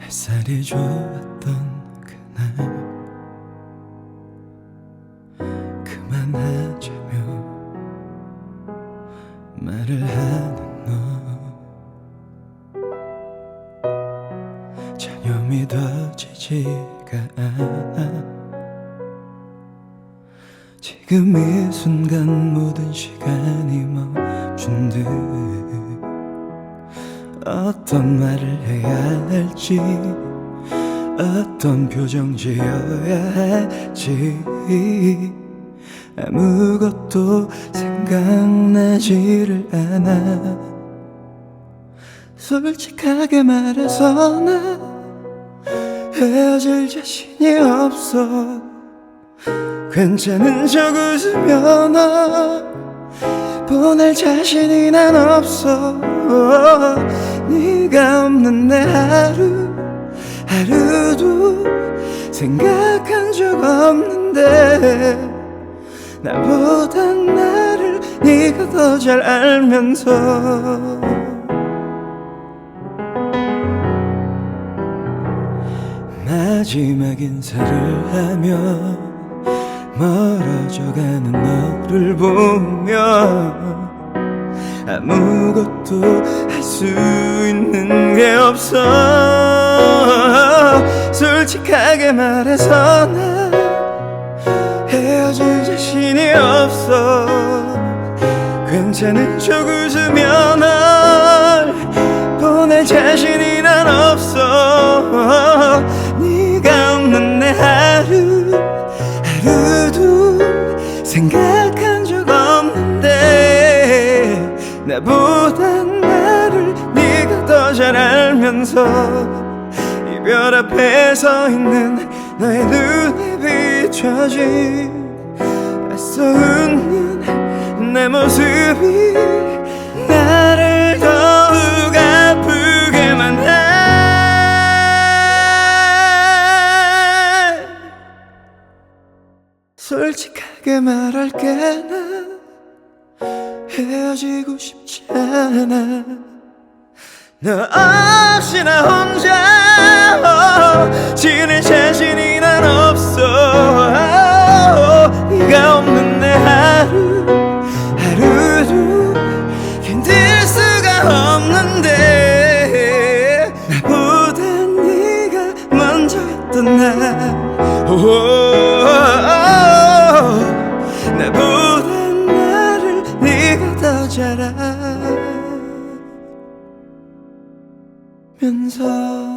햇살이 좋았던 그날. 그만하자며 말을 하는 너. 전혀 믿어지지가 않아. 지금 이 순간 모든 시간이 멈춘 듯 어떤 말을 해야 할지 어떤 표정 지어야 할지. 아무것도 생각나지를 않아. 솔직하게 말해서 나 헤어질 자신이 없어. 괜찮은 척 웃으며 나 보낼 자신이 난 없어 네가 없는 내 하루 하루도 생각한 적 없는데 나보단 나를 네가 더 잘 알면서 마지막 인사를 하며 멀어져가는 너를 보며 아무것도 할 수 있는 게 없어. 솔직하게 말해서 나 헤어질 자신이 없어. 괜찮은 척 웃으며 널 보낼 자신이 난 없어 나보다 나를 네가 더 잘 알면서 이별 앞에 서 있는 너의 눈에 비춰진 애써 웃는 내 모습이 나를 더욱 아프게만 해. 솔직하게 말할게 나 헤어지고 싶지 않아. 너 없이 나 혼자 어, 지낼 자신이 난 없어. 어, 네가 없는 내 하루 하루도 견딜 수가 없는데. 나보다 네가 먼저였던 날 알면서